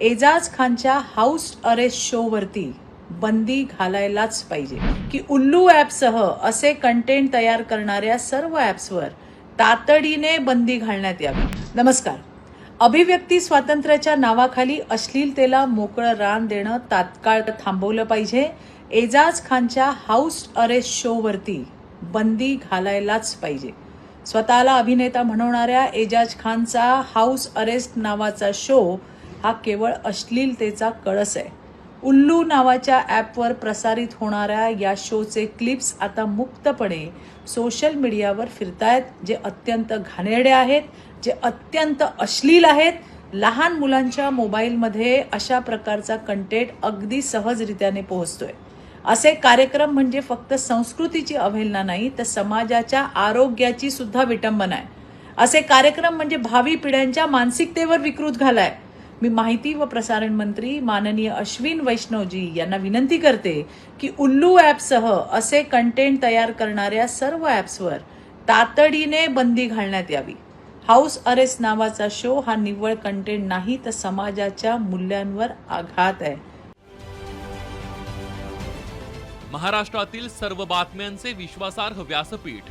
एजाज खानच्या house arrest शोवरती बंदी घालायलाच पाहिजे. की उल्लू ॲपसह असे कंटेंट तयार करणाऱ्या सर्व ॲप्सवर तातडीने बंदी घालण्यात यावी. नमस्कार. अभिव्यक्ती स्वातंत्र्याच्या नावाखाली अश्लीलतेला मोकळं रान देणं तात्काळ थांबवलं पाहिजे. एजाज खानच्या हाऊस अरेस्ट शोवरती बंदी घालायलाच पाहिजे. स्वतःला अभिनेता म्हणवणाऱ्या एजाज खानचा हाऊस अरेस्ट नावाचा शो हा केवळ अश्लीलतेचा कळस आहे. उल्लू नावाच्या ॲपवर प्रसारित होणाऱ्या या शोचे क्लिप्स आता मुक्तपणे सोशल मीडियावर फिरतायत जे अत्यंत घाणेरडे आहेत जे अत्यंत अश्लील आहेत. लहान मुलांच्या मोबाईलमध्ये अशा प्रकारचा कंटेंट अगदी सहजरित्याने पोहोचतोय. असे कार्यक्रम म्हणजे फक्त संस्कृतीची अवहेलना नाही तर समाजाच्या आरोग्याची सुद्धा विटंबना आहे. असे कार्यक्रम म्हणजे भावी पिढ्यांच्या मानसिकतेवर विकृत घालाय. मी माहिती व प्रसारण मंत्री माननीय अश्विन वैष्णवजी यांना विनंती करते की उल्लू ॲपसह असे कंटेंट तयार करणाऱ्या सर्व ॲप्सवर तातडीने बंदी घालण्यात यावी. हाऊस अरेस्ट नावाचा शो हा निव्वळ कंटेंट नाही तर समाजाच्या मूल्यांवर आघात आहे. महाराष्ट्रातील सर्व बातम्यांचे विश्वासार्ह व्यासपीठ